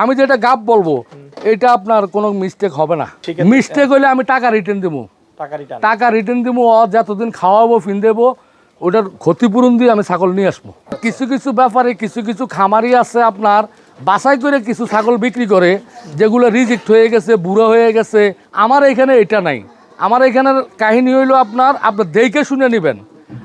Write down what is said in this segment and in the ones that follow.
আমি যেটা গাপ বলব এটা আপনার কোনো মিস্টেক হবে না। মিস্টেক হলে আমি টাকা রিটার্ন দেবো। টাকা রিটার্ন দেবো ও যতদিন খাওয়াবো ফিন দেবো ওটার ক্ষতিপূরণ দিয়ে আমি ছাগল নিয়ে আসব। কিছু কিছু ব্যাপারে কিছু কিছু খামারি আছে আপনার বাছাই করে কিছু ছাগল বিক্রি করে যেগুলো রিজেক্ট হয়ে গেছে বুড়ো হয়ে গেছে। আমার এখানে এটা নাই। আমার এখানের কাহিনী হইল আপনার আপনার দেখে শুনে নেবেন।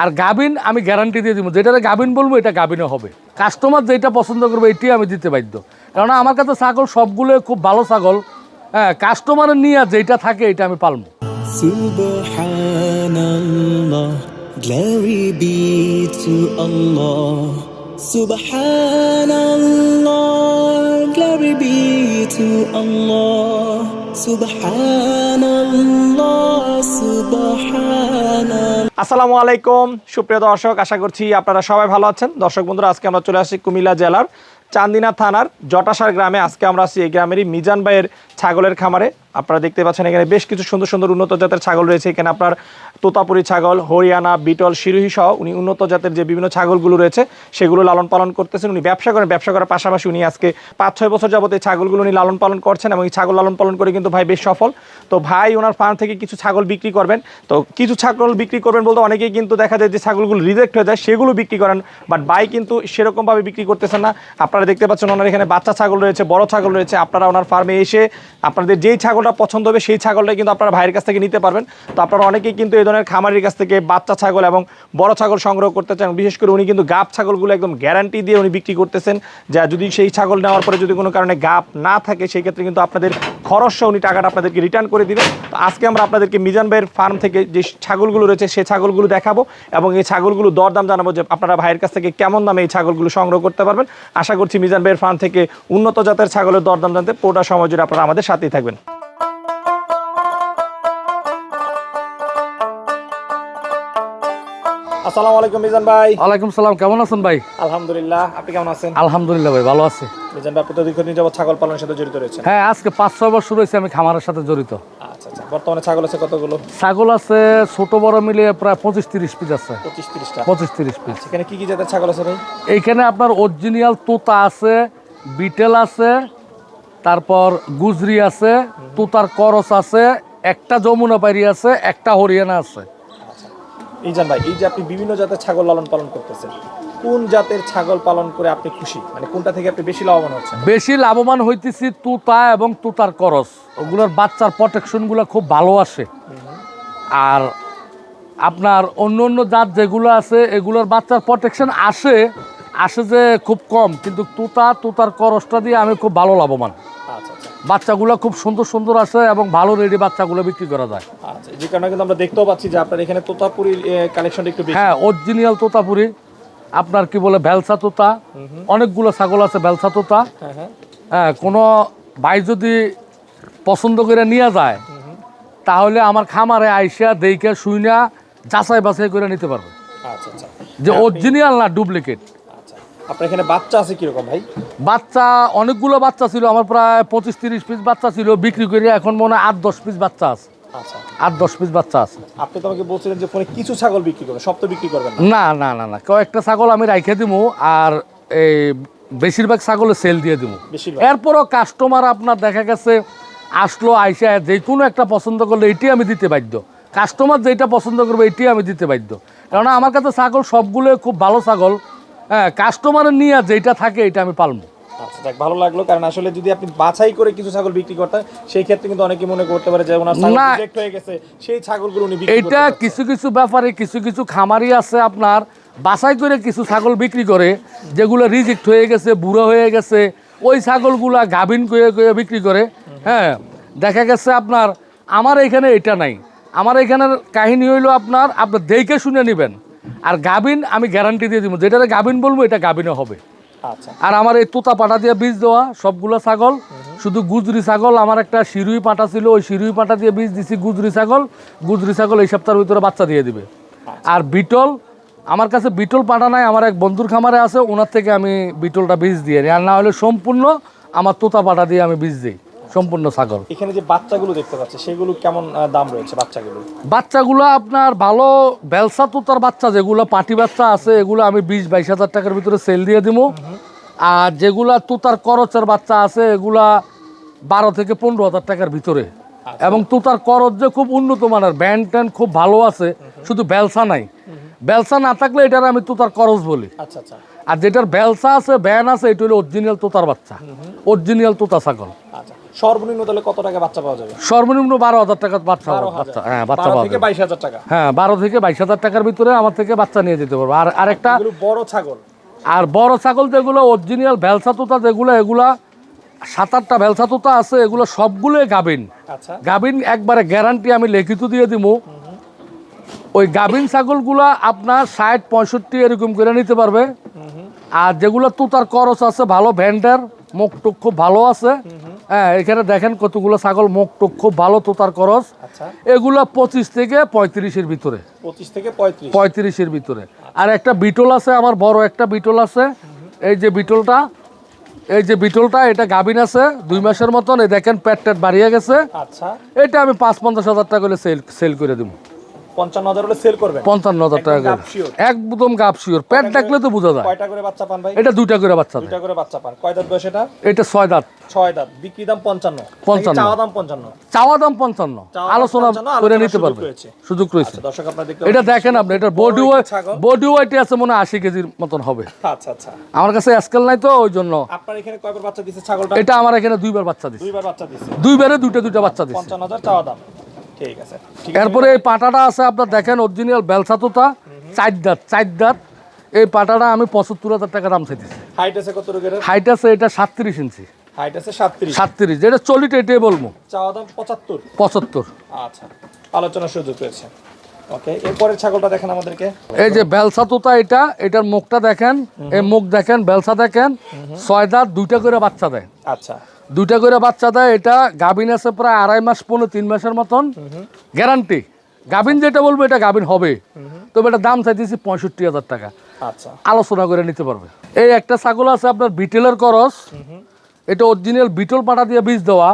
আর গাবিন আমি গ্যারান্টি দিয়ে দিব। যেটা গাবিন বলব এটা গাবিনও হবে। কাস্টমার যেটা পছন্দ করবে এটাই আমি দিতে বাধ্য। কারণ আমার কাছে ছাগল সবগুলো খুব ভালো ছাগল হ্যাঁ কাস্টমারের নিয়ে যেটা থাকে এটা আমি পালবো Subhanallah, glory be to Allah. Subhanallah, glory be to Allah. Subhanallah, Subhanallah. আসসালামু আলাইকুম সুপ্রিয় দর্শক আশা করছি আপনারা সবাই ভালো আছেন দর্শক বন্ধুরা আজকে আমরা চলে আসি কুমিল্লা জেলার চান্দিনা থানার জটাসার গ্রামে আজকে আমরা আছি। এই গ্রামেরই মিজান ভাইয়ের ছাগলের খামারে। আপনারা দেখতে পাচ্ছেন এখানে বেশ কিছু সুন্দর সুন্দর উন্নত জাতের ছাগল রয়েছে। এখানে আপনার তোতাপুরি ছাগল, হরিয়ানা, বিটল, শিরোহী সহ উনি উন্নত জাতের যে বিভিন্ন ছাগলগুলো রয়েছে, সেগুলো লালন পালন করতেছেন। উনি ব্যবসা করেন, ব্যবসা করার পাশাপাশি উনি আজকে পাঁচ ছয় বছর যাবত এই ছাগলগুলো উনি লালন পালন করছেন এবং এই ছাগল লালন পালন করে কিন্তু ভাই বেশ সফল। তো ভাই ওনার ফার্ম থেকে কিছু ছাগল বিক্রি করবেন। তো কিছু ছাগল বিক্রি করবেন বলতে অনেকেই কিন্তু দেখা যায় যে ছাগলগুলো রিজেক্ট হয়ে যায়, সেগুলো বিক্রি করেন বাট ভাই কিন্তু সেরকমভাবে বিক্রি করতেছেন না। আপনারা দেখতে পাচ্ছেন ওনার এখানে বাচ্চা ছাগল রয়েছে, বড় ছাগল রয়েছে। আপনারা ওনার ফার্মে এসে আপনাদের যেই ছাগলটা পছন্দ হবে সেই ছাগলটাই কিন্তু আপনারা ভাইয়ের কাছ থেকে নিতে পারবেন। তো আপনারা অনেকেই কিন্তু এই ধরনের খামারের কাছ থেকে বাচ্চা ছাগল এবং বড় ছাগল সংগ্রহ করতে চান। বিশেষ করে উনি কিন্তু গাব ছাগলগুলো একদম গ্যারান্টি দিয়ে উনি বিক্রি করতেছেন। যা যদি সেই ছাগল নেওয়ার পরে যদি কোনো কারণে গাব না থাকে, সেই ক্ষেত্রে কিন্তু আপনাদের খরচ উনি টাকাটা আপনাদেরকে রিটার্ন করে দিবেন। তো আজকে আমরা আপনাদেরকে মিজান ভাইয়ের ফার্ম থেকে যে ছাগলগুলো রয়েছে সেই ছাগলগুলো দেখাবো এবং এই ছাগলগুলো দরদাম জানাব যে আপনারা ভাইয়ের কাছ থেকে কেমন দামে এই ছাগলগুলো সংগ্রহ করতে পারবেন। আশা করছি মিজান ভাইয়ের ফার্ম থেকে উন্নত জাতের ছাগলের দরদাম জানতে পুরোটা সময় জুড়ে আপনারা আমাদের সাথেই থাকবেন। আসসালামু আলাইকুম মিজান ভাই। ওয়ালাইকুম সালাম কেমন আছেন ভাই? আলহামদুলিল্লাহ আপনি কেমন আছেন? আলহামদুলিল্লাহ ভাই ভালো আছি। মিজান ভাই আপনি তো দীর্ঘদিন যাবত ছাগল পালনের সাথে জড়িত রয়েছেন। হ্যাঁ আজকে পাঁচ ছয় বছর রয়েছে আমি খামারের সাথে জড়িত। আচ্ছা আচ্ছা বর্তমানে ছাগল আছে কতগুলো? ছাগল আছে ছোট বড় মিলিয়ে প্রায় পঁচিশ তিরিশ পিস আছে। পঁচিশ তিরিশটা পঁচিশ তিরিশ পিস সেখানে কি কি জাতের ছাগল আছে ভাই? এইখানে আপনার অরিজিনাল তোতা আছে বিটেল আছে তারপর গুজরি আছে তুতার করস আছে একটা যমুনা পাইরি আছে একটা হরিয়ানা আছে। এই জান ভাই এই যে আপনি বিভিন্ন জাতের ছাগল লালন পালন করতেছেন কোন জাতের ছাগল পালন করে আপনি খুশি? মানে কোনটা থেকে আপনি বেশি লাভবান হচ্ছেন? বেশি লাভবান হইতেছি তুতা এবং তুতার করস। ওগুলোর বাচ্চার প্রোটেকশনগুলো খুব ভালো আসে। আর আপনার অন্য অন্য জাত যেগুলো আছে এগুলোর বাচ্চার প্রোটেকশন আসে আসে যে খুব কম কিন্তু তুতা তুতার করসটা দিয়ে আমি খুব ভালো লাভবান। আচ্ছা আচ্ছা। বাচ্চাগুলো খুব সুন্দর সুন্দর আছে এবং ভালো রেডি বাচ্চাগুলো বিক্রি করা যায়। আচ্ছা যে কারণে কিন্তু আমরা দেখতেও পাচ্ছি যে আপনার এখানে তোতাপুরি কালেকশনটা একটু বেশি। হ্যাঁ অরিজিনাল তোতাপুরি আপনার কি বলে ভ্যালসা তোতা অনেকগুলো ছাগল আছে ভ্যালসা তোতা। হ্যাঁ হ্যাঁ। হ্যাঁ কোনো ভাই যদি পছন্দ করে নিয়ে যায় তাহলে আমার খামারে আইসা দেখে শুইনা যাচাই বাছাই করে নিতে পারবে। আচ্ছা আচ্ছা। যে অরিজিনাল না ডুপ্লিকেট আপনার এখানে বাচ্চা আছে কীরকম ভাই? বাচ্চা অনেকগুলো বাচ্চা ছিল আমার প্রায় পঁচিশ তিরিশ পিস বাচ্চা ছিল বিক্রি করে এখন মনে হয় আট দশ পিস বাচ্চা আছে। আচ্ছা। আট দশ পিস বাচ্চা আছে। আপনি তো আমাকে বলছিলেন যে ফোনে কিছু ছাগল বিক্রি করবেন সব তো বিক্রি করবেন না। না না না কয়েকটা ছাগল আমি রাইখে দিব আর এই বেশিরভাগ ছাগলে সেল দিয়ে দিব এরপরও কাস্টমার আপনার দেখা গেছে আসলো আইসা যে কোনো একটা পছন্দ করলে এটি আমি দিতে বাধ্য। কাস্টমার যেটা পছন্দ করবে এটি আমি দিতে বাধ্য। কারণ আমার কাছে ছাগল সবগুলো খুব ভালো ছাগল হ্যাঁ কাস্টমারের নিয়ে যেটা থাকে এটা আমি পালবো। আচ্ছা ভালো লাগল। কারণ আসলে যদি আপনি বাছাই করে কিছু ছাগল বিক্রি করতেন সেই ক্ষেত্রে কিন্তু অনেকে মনে করতে পারে যে ওনার। রিজেক্ট হয়ে গেছে সেই ছাগলগুলো উনি বিক্রি এইটা কিছু কিছু ব্যাপারে কিছু কিছু খামারি আছে আপনার বাছাই করে কিছু ছাগল বিক্রি করে যেগুলো রিজেক্ট হয়ে গেছে বুড়ো হয়ে গেছে ওই ছাগলগুলা গাভিন করে করে বিক্রি করে হ্যাঁ দেখা গেছে আপনার আমার এখানে এটা নাই। আমার এখানের কাহিনী হইল আপনার আপনার দেখে শুনে নেবেন। আর গাভিন আমি গ্যারান্টি দিয়ে দিব। যেটা গাভিন বলব এটা গাভিনও হবে। আচ্ছা। আর আমার এই তোতা পাটা দিয়ে বীজ দেওয়া সবগুলো ছাগল। শুধু গুজরি ছাগল আমার একটা শিরুই পাটা ছিল ওই শিরুই পাটা দিয়ে বীজ দিছি গুজরি ছাগল। গুজরি ছাগল এই সপ্তাহের ভিতরে বাচ্চা দিয়ে দিবে। আর বিটল আমার কাছে বিটল পাটা নাই আমার এক বন্ধুর খামারে আছে ওনার থেকে আমি বিটলটা বীজ দিয়ে নিই। আর না হলে সম্পূর্ণ আমার তোতা পাটা দিয়ে আমি বীজ দিই। সম্পূর্ণ ছাগল। এখানে যে বাচ্চাগুলো দেখতে পাচ্ছি সেগুলো কেমন দাম রয়েছে বাচ্চাগুলো বাচ্চাগুলো আপনার ভালো বেলসা তোতার বাচ্চা যেগুলো পাটি বাচ্চা আছে এগুলো আমি বিশ বাইশ হাজার টাকার ভিতরে সেল দিয়ে দিব আর যেগুলা তুতার করচের বাচ্চা আছে এগুলা বারো থেকে পনেরো হাজার টাকার ভিতরে। এবং তুতার করচ যে খুব উন্নত মানের ব্যান্ড ট্যান্ড খুব ভালো আছে শুধু বেলসা নাই। বেলসা না থাকলে এটার আমি তুতার করচ বলি। আচ্ছা আচ্ছা। আর যেটার বেলসা আছে ব্যান আছে এটা হলো অরিজিনাল তোতার বাচ্চা। অরিজিনাল তোতা ছাগল। আচ্ছা। সর্বনিম্ন তাহলে কত টাকা বাচ্চা পাওয়া যাবে? সর্বনিম্ন বারো হাজার টাকার বাচ্চা বাচ্চা হ্যাঁ বাচ্চা পাওয়া থেকে বাইশ হাজার টাকা। হ্যাঁ বারো থেকে বাইশ হাজার টাকার ভিতরে আমার থেকে বাচ্চা নিয়ে যেতে পারব। আর আরেকটা বড় ছাগল। আর বড় ছাগল যেগুলো অরিজিনাল ভেলসা তোতা যেগুলো এগুলা সাত আটটা ভেলসা তোতা আছে এগুলো সবগুলোই গাবিন আচ্ছা। গাবিন একবারে গ্যারান্টি আমি লিখিত দিয়ে দিব ওই গাবিন ছাগলগুলা আপনার ষাট পঁয়ষট্টি এরকম করে নিতে পারবে। আর যেগুলো তুতার করস আছে ভালো ভ্যান্ডার মুখ টুক খুব ভালো আছে। হ্যাঁ এখানে দেখেন কতগুলো ছাগল মুখ টুক খুব ভালো তুতার করস। আচ্ছা। এগুলো পঁচিশ থেকে পঁয়ত্রিশের ভিতরে। পঁচিশ থেকে পঁয়ত্রিশের ভিতরে। আর একটা বিটল আছে আমার বড় একটা বিটল আছে। এই যে বিটলটা এই যে বিটলটা এটা গাবিন আছে দুই মাসের মতন। এই দেখেন পেট ট্যাট বাড়িয়ে গেছে। আচ্ছা। এটা আমি পাঁচ পঞ্চাশ হাজার টাকা করে সেল সেল করে দেবো। পঞ্চান্ন হাজার হলে সেল করবেন। পঞ্চান্ন হাজার টাকা একদম করে। গাব sure? একদম গাপ শিওর পেট দেখলে তো বোঝা যায়। কয়টা করে বাচ্চা পান ভাই? এটা দুইটা করে বাচ্চা দুইটা করে বাচ্চা পান। কয় দাঁত বয়স এটা? এটা ছয় দাঁত। ছয় দাঁত। বিক্রি দাম পঞ্চান্ন। পঞ্চান্ন। চাওয়া দাম পঞ্চান্ন। চাওয়া দাম পঞ্চান্ন। আলোচনা করে নিতে পারবে। সুযোগ রয়েছে। দর্শক আপনারা দেখতে এটা দেখেন আপনি এটা বডি বড় ওয়েট আছে মনে হয় আশি কেজির মতন হবে। আচ্ছা আচ্ছা। আমার কাছে স্কেল নাই তো ওই জন্য। আপনার এখানে কয়বার বাচ্চা দিচ্ছে ছাগলটা? এটা আমার এখানে দুইবার বাচ্চা দিচ্ছে দুইবার বাচ্চা দিচ্ছে দুইবারে দুইটা দুইটা বাচ্চা দিচ্ছে পঞ্চান্ন হাজার চাওয়া দাম। ঠিক আছে। এরপরে এই পাটাটা আছে আপনার দেখেন অরিজিনাল বেলসা তোতা চার দাঁত চার দাঁত। এই পাটাটা আমি পঁচাত্তর হাজার টাকা দাম চাইতেছি। হাইট আছে কত হাইট আছে এটা সাতত্রিশ ইঞ্চি। হাইট আছে সাতত্রিশ। সাতত্রিশ যেটা চলিট এটাই বলব। চাওয়া দাম পঁচাত্তর। পঁচাত্তর। আচ্ছা আলোচনার সুযোগ রয়েছে। ওকে এরপরের ছাগলটা দেখেন আমাদেরকে। এই যে বেলসা তোতা এটা এটার মুখটা দেখেন এই মুখ দেখেন বেলসা দেখেন ছয় দাঁত দুইটা করে বাচ্চা দেয়। আচ্ছা। দুইটা করে বাচ্চা দেয় এটা গাভিন আছে প্রায় আড়াই মাস পনেরো তিন মাসের মতন। গ্যারান্টি গাভিন যেটা বলব এটা গাভিন হবে। তবে এটা দাম চাইতেছি পঁয়ষট্টি হাজার টাকা। আচ্ছা। আলোচনা করে নিতে পারবে। এই একটা ছাগল আছে আপনার বিটেলের করস। এটা অরিজিনাল বিটল পাটা দিয়ে বীজ দেওয়া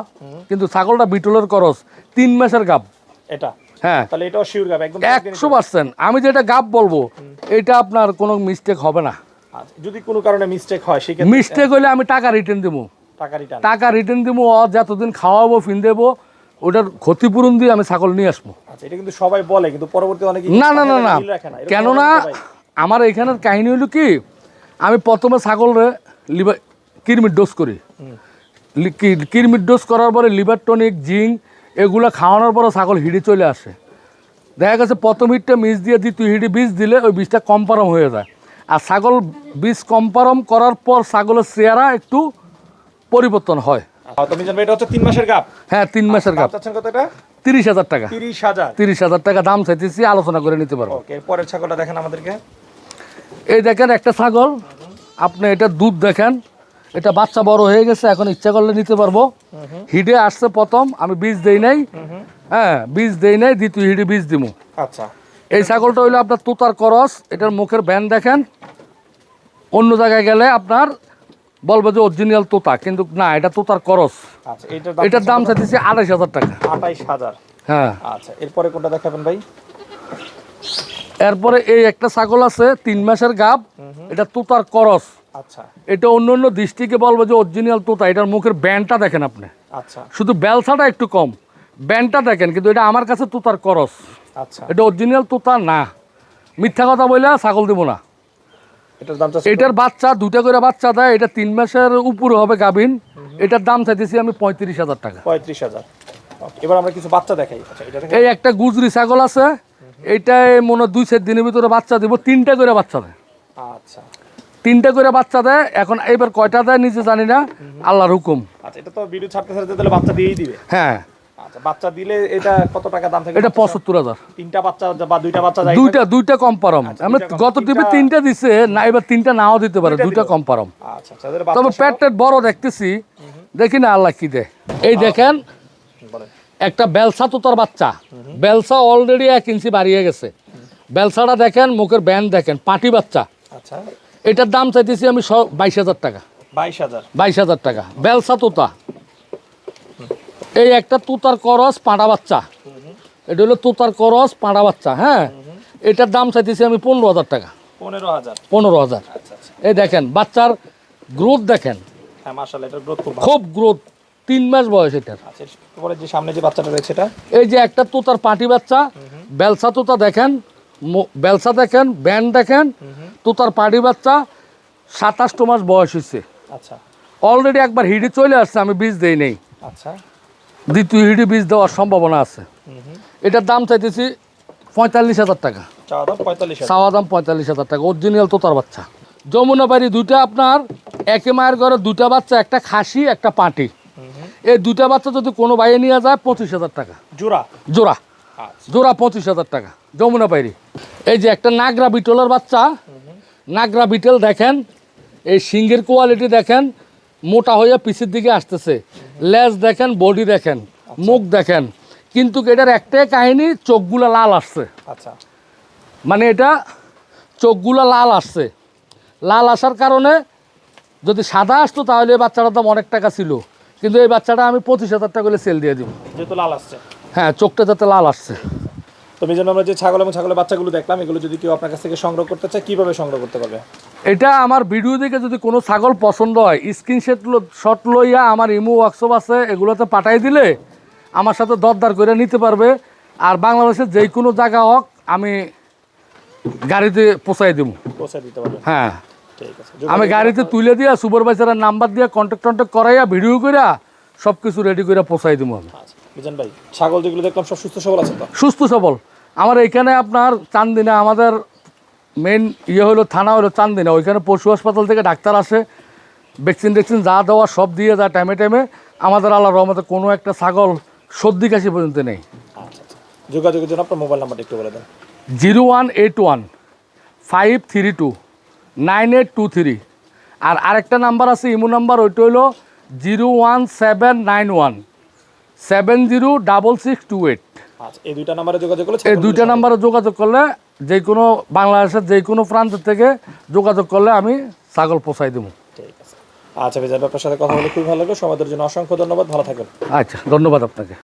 কিন্তু ছাগলটা বিটলের করস তিন মাসের গাব। এটা? হ্যাঁ। তাহলে এটাও শিওর গাবে একদম একশো পার্সেন্ট আমি যেটা গাব বলব এটা আপনার কোনো মিস্টেক হবে না। আচ্ছা, যদি কোনো কারণে মিস্টেক হয় সেক্ষেত্রে মিস্টেক হলে আমি টাকা রিটার্ন দেবো। টাকা রিটার্ন রিটার্ন যতদিন খাওয়াবো ফিন দেবো ওটার ক্ষতিপূরণ দিয়ে আমি ছাগল নিয়ে আসব। আচ্ছা এটা কিন্তু সবাই বলে কিন্তু পরবর্তী অনেকে না না না না। কেননা আমার এখানের কাহিনী হলো কি আমি প্রথমে ছাগলরে লিভার কিরমির ডোজ করি। কিরমির ডোজ করার পরে লিভার টনিক জিঙ্ক এগুলো খাওয়ানোর পরে ছাগল হিড়ে চলে আসে। দেখা গেছে প্রথম হিটটা মিস দিয়ে দ্বিতীয় হিটে বীজ দিলে ওই বীজটা কম্পারম হয়ে যায়। আর ছাগল বীজ কম্পারম করার পর ছাগলের চেহারা একটু পরিবর্তন হয়। তো এটা হচ্ছে তিন মাসের গাপ হ্যাঁ তিন মাসের গাপ চাচ্ছেন কত এটা? তিরিশ হাজার টাকা। তিরিশ হাজার। তিরিশ হাজার টাকা দাম চাইতেছি আলোচনা করে নিতে পারব। ওকে পরের ছাগলটা দেখেন আমাদেরকে। এই দেখেন একটা ছাগল। আপনি এটা দুধ দেখেন। এটা বাচ্চা বড় হয়ে গেছে এখন ইচ্ছা করলে নিতে পারব। হিডে আসছে প্রথম আমি বীজ দেই নাই। হ্যাঁ বীজ দেই নাই দ্বিতীয় হিডে বীজ দিমু। আচ্ছা। এই ছাগলটা হইল আপনার তুতার করস এটার মুখের ব্যান দেখেন। অন্য জায়গায় গেলে আপনার বলবে যে অরিজিনাল তোতা কিন্তু না এটা তোতার করস আচ্ছা এটার এটার দাম চাইতেছি আড়াইশ হাজার টাকা। আঠাইশ হাজার। হ্যাঁ। আচ্ছা এরপরে কোনটা দেখাবেন ভাই? এরপরে এই একটা ছাগল আছে তিন মাসের গাব এটা তোতার করস আচ্ছা। এটা অন্য অন্য দৃষ্টিকে বলব যে অরিজিনাল তোতা এটার মুখের ব্যান্ডটা দেখেন আপনি। আচ্ছা। শুধু বেলসাটা একটু কম ব্যান্ডটা দেখেন কিন্তু এটা আমার কাছে তোতার করস আচ্ছা। এটা অরিজিনাল তোতা না। মিথ্যা কথা বললে ছাগল দেবো না। এটার দাম এটার বাচ্চা দুটা করে বাচ্চা দেয় এটা তিন মাসের উপরে হবে গাভিন। এটার দাম চাইতেছি আমি পঁয়ত্রিশ হাজার টাকা। পঁয়ত্রিশ হাজার। এবার আমরা কিছু বাচ্চা দেখাই। আচ্ছা এই একটা গুজরি ছাগল আছে এইটাই মনে হয় দুই চার দিনের ভিতরে বাচ্চা দিব তিনটা করে বাচ্চা দেয়। আচ্ছা। তিনটা করে বাচ্চা দেয় এখন এবার কয়টা দেয় নিজে জানি না আল্লাহর হুকুম। আচ্ছা এটা তো ভিডিও ছাড়তে ছাড়তে তাহলে বাচ্চা দিয়েই দিবে। হ্যাঁ। আচ্ছা বাচ্চা দিলে এটা কত টাকা দাম থাকে এটা পঁচাত্তর হাজার। তিনটা বাচ্চা বা দুইটা বাচ্চা যায় দুইটা দুইটা কম পারম আমরা গত টিপে তিনটা- দিছে না এবার তিনটা নাও দিতে পারে দুইটা কম পারম আচ্ছা আচ্ছা তবে পেট টেট বড় দেখতেছি। দেখি না আল্লাহ কি দেয়। এই দেখেন একটা বেলসা তো তার বাচ্চা। বেলসা অলরেডি এক ইঞ্চি বাড়িয়ে গেছে। বেলসাটা দেখেন মুখের ব্যান্ড দেখেন পাটি বাচ্চা। আচ্ছা। এটার দাম চাইতেছি আমি বাইশ হাজার টাকা। বাইশ হাজার। বাইশ হাজার টাকা। বেলসা তোতা এই একটা তুতার করস পাঁড়া বাচ্চা। এটা হলো তুতার করস পাঁড়া বাচ্চা হ্যাঁ? এটার দাম চাইতেছি আমি পনেরো হাজার টাকা। পনেরো হাজার। পনেরো হাজার। আচ্ছা আচ্ছা। এই দেখেন বাচ্চার গ্রোথ দেখেন। হ্যাঁ খুব গ্রোথ তিন মাস বয়স এটার। আচ্ছা যে সামনে যে বাচ্চাটা রয়েছে এটা? এই যে একটা তোতার পাটি বাচ্চা বেলসা তোতা দেখেন বেলসা দেখেন ব্যান্ড দেখেন তোতার পাটি বাচ্চা সাতাশটো মাস বয়স হয়েছে আচ্ছা। অলরেডি একবার হিডি চলে আসছে আমি বীজ দেই নেই। আচ্ছা। দ্বিতীয় হিডি বীজ দেওয়ার সম্ভাবনা আছে। এটার দাম চাইতেছি পঁয়তাল্লিশ হাজার টাকা। চাওয়া দাম পঁয়তাল্লিশ হাজার। টাকা। অরিজিনাল তোতার বাচ্চা। যমুনা বাড়ি দুইটা আপনার একে মায়ের ঘরে দুটা বাচ্চা একটা খাসি একটা পাটি। এই দুটা বাচ্চা যদি কোনো বাইরে নিয়ে যায় পঁচিশ হাজার টাকা। জোড়া? জোড়া। আচ্ছা। জোড়া পঁচিশ হাজার টাকা যমুনা পাইরি এই যে একটা নাগরা বিটলের বাচ্চা। নাগরা বিটেল দেখেন এই সিংহের কোয়ালিটি দেখেন মোটা হয়ে পিছের দিকে আসতেছে। লেজ দেখেন বডি দেখেন মুখ দেখেন কিন্তু এটার একটাই কাহিনী চোখগুলো লাল আসছে। আচ্ছা। মানে এটা চোখগুলো লাল আসছে। লাল আসার কারণে যদি সাদা আসতো তাহলে এই বাচ্চাটার দাম অনেক টাকা ছিল। কিন্তু এই বাচ্চাটা আমি পঁচিশ হাজার টাকা করে সেল দিয়ে দিব। যেহেতু লাল আসছে। হ্যাঁ চোখটা যাতে লাল আসছে। তো এই জন্য আমরা যে ছাগল এবং ছাগলের বাচ্চাগুলো দেখলাম এগুলো যদি কেউ আপনার কাছ থেকে সংগ্রহ করতে চায় কীভাবে সংগ্রহ করতে পারবে? এটা আমার ভিডিও দেখে যদি কোনো ছাগল পছন্দ হয় স্ক্রিনশট শট লইয়া আমার ইমো ওয়ার্কশপ আছে এগুলোতে পাঠাই দিলে আমার সাথে দরদার করে নিতে পারবে। আর বাংলাদেশের যেই কোনো জায়গা হোক আমি গাড়িতে পৌঁছাই দেবো। হ্যাঁ। আমি গাড়িতে তুলে দিয়া সুপারভাইজারের নাম্বার দিয়ে কন্ট্যাক্ট টন্ট্যাক্ট করাইয়া ভিডিও কইরা সব কিছু রেডি করে পৌঁছাই দেবো আমি। আচ্ছা মিজান ভাই ছাগল যেগুলো দেখলাম সব সুস্থ সবল আছে তো? সুস্থ সবল। আমার এখানে আপনার চান্দিনা আমাদের মেন ইয়ে হলো থানা হলো চান্দিনা। ওইখানে পশু হাসপাতাল থেকে ডাক্তার আসে। ভ্যাকসিন ট্যাকসিন যা দেওয়া সব দিয়ে যায় টাইমে টাইমে। আমাদের আল্লাহ রহমতে কোনো একটা ছাগল সর্দি কাশি পর্যন্ত নেই। যোগাযোগের জন্য আপনার মোবাইল নাম্বারটা একটু বলে দেন। Zero one eight one five three two nine eight two three. আর আরেকটা নাম্বার আছে ইমো নাম্বার ওইটা হলো zero one seven nine one seven zero double six two eight. আচ্ছা এই দুইটা নাম্বারে যোগাযোগ করলে এই দুইটা নাম্বারে যোগাযোগ করলে যে কোনো বাংলাদেশের যে কোনো প্রান্ত থেকে যোগাযোগ করলে আমি ছাগল পোষাই দেবো। ঠিক আছে। আচ্ছা ভাই, আপনার সাথে কথা বলে খুব ভালো লাগল। সমাজের জন্য অসংখ্য ধন্যবাদ। ভালো থাকবেন। আচ্ছা ধন্যবাদ আপনাকে।